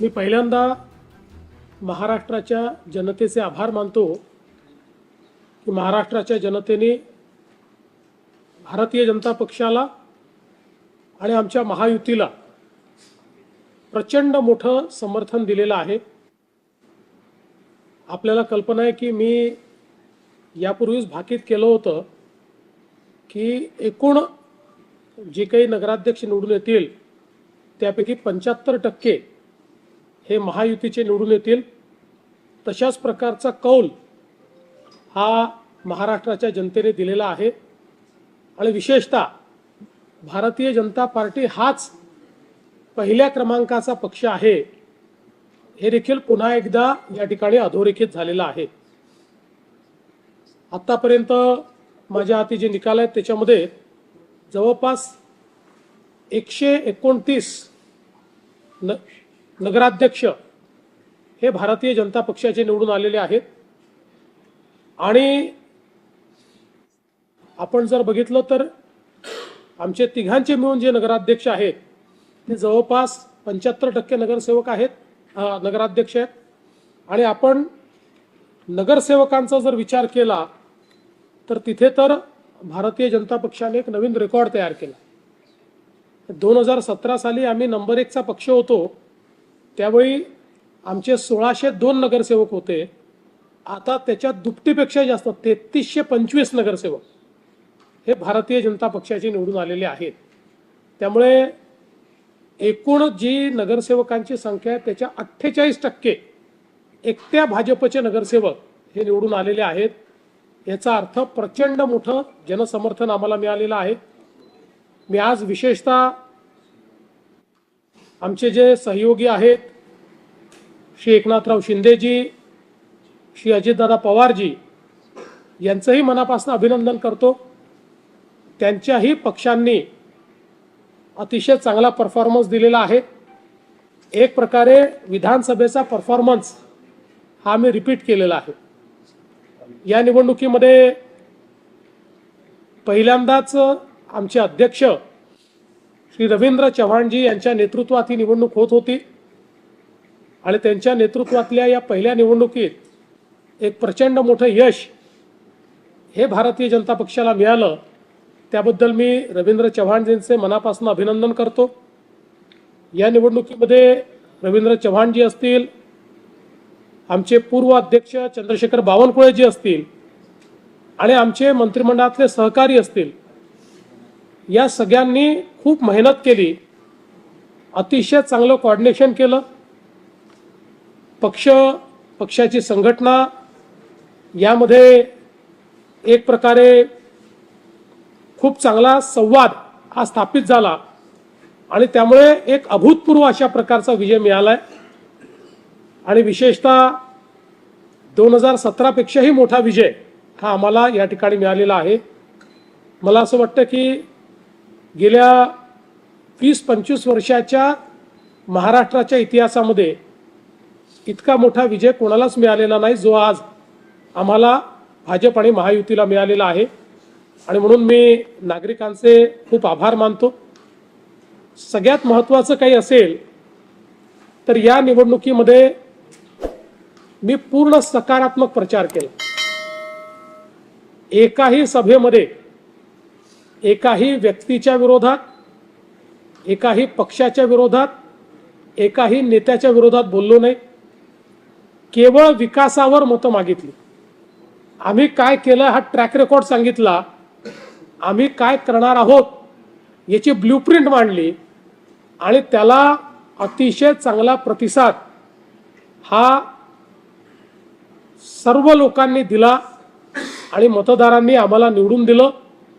मी पहिल्यांदा महाराष्ट्राच्या जनतेचे आभार मानतो की महाराष्ट्राच्या जनतेने भारतीय जनता पक्षाला आणि आमच्या महायुतीला प्रचंड मोठं समर्थन दिलेलं आहे. आपल्याला कल्पना आहे की मी यापूर्वीच भाकीत केलं होतं की एकूण जे काही नगराध्यक्ष निवडून येतील त्यापैकी पंच्याहत्तर टक्के हे महायुतीचे निवडून येतील. तशाच प्रकारचा कौल हा महाराष्ट्राच्या जनतेने दिलेला आहे. आणि विशेषतः भारतीय जनता पार्टी हाच पहिल्या क्रमांकाचा पक्ष आहे. हे देखील पुन्हा एकदा या ठिकाणी अधोरेखित झालेलं आहे. आत्तापर्यंत माझ्या हाती जे निकाल आहेत त्याच्यामध्ये जवळपास एकशे एकोणतीस न नगराध्यक्ष हे भारतीय जनता पक्षाचे निवडून आलेले आहेत. आणि आपण जर बघितलं तर आमचे तिघांचे मिळून जे नगराध्यक्ष आहेत ते जवळपास पंच्याहत्तर टक्के नगरसेवक आहेत नगराध्यक्ष आहेत. आणि आपण नगरसेवकांचा जर विचार केला तर तिथे तर भारतीय जनता पक्षाने एक नवीन रेकॉर्ड तयार केला. दोन हजार सतरा साली आम्ही नंबर एकचा पक्ष होतो. त्यावेळी आमचे सोळाशे दोन नगरसेवक होते. आता त्याच्या दुपटीपेक्षा जास्त तेहतीसशे पंचवीस नगरसेवक हे भारतीय जनता पक्षाचे निवडून आलेले आहेत. त्यामुळे एकूण जी नगरसेवकांची संख्या आहे त्याच्या अठ्ठेचाळीस टक्के एकट्या भाजपचे नगरसेवक हे निवडून आलेले आहेत. याचा अर्थ प्रचंड मोठं जनसमर्थन आम्हाला मिळालेलं आहे. मी आज विशेषतः आमचे जे सहयोगी आहेत श्री एकनाथराव शिंदेजी श्री अजितदादा पवारजी यांचंही मनापासून अभिनंदन करतो. त्यांच्याही पक्षांनी अतिशय चांगला परफॉर्मन्स दिलेला आहे. एक प्रकारे विधानसभेचा परफॉर्मन्स हा मी रिपीट केलेला आहे. या निवडणुकीमध्ये पहिल्यांदाच आमचे अध्यक्ष श्री रवींद्र चव्हाणजी यांच्या नेतृत्वात ही निवडणूक होत होती. आणि त्यांच्या नेतृत्वातल्या या पहिल्या निवडणुकीत एक प्रचंड मोठं यश हे भारतीय जनता पक्षाला मिळालं. त्याबद्दल मी रवींद्र चव्हाणजींचे मनापासून अभिनंदन करतो. या निवडणुकीमध्ये रवींद्र चव्हाणजी असतील आमचे पूर्व अध्यक्ष चंद्रशेखर बावनकुळेजी असतील आणि आमचे मंत्रिमंडळातले सहकारी असतील या सगळ्यांनी खूप मेहनत केली. अतिशय चांगलं कॉर्डिनेशन केलं. पक्ष पक्षाची संघटना यामध्ये एक प्रकारे खूप चांगला संवाद हा स्थापित झाला. आणि त्यामुळे एक अभूतपूर्व अशा प्रकारचा विजय मिळाला आहे आणि विशेषतः दोन हजार सतरापेक्षाही मोठा विजय हा आम्हाला या ठिकाणी मिळालेला आहे. मला असं वाटतं की गेल्या वीस पंचवीस वर्षाच्या महाराष्ट्राच्या इतिहासामध्ये इतका मोठा विजय कोणालाच मिळालेला नाही जो आज आम्हाला भाजप आणि महायुतीला मिळालेला आहे. आणि म्हणून मी नागरिकांचे खूप आभार मानतो. सगळ्यात महत्त्वाचं काही असेल तर या निवडणुकीमध्ये मी पूर्ण सकारात्मक प्रचार केला. एकाही सभेमध्ये एकाही व्यक्तीच्या विरोधात एकाही पक्षाच्या विरोधात एकाही नेत्याच्या विरोधात बोललो नाही. केवळ विकासावर मतं मागितली. आम्ही काय केलं हा ट्रॅक रेकॉर्ड सांगितला. आम्ही काय करणार आहोत याची ब्ल्यूप्रिंट मांडली. आणि त्याला अतिशय चांगला प्रतिसाद हा सर्व लोकांनी दिला आणि मतदारांनी आम्हाला निवडून दिलं.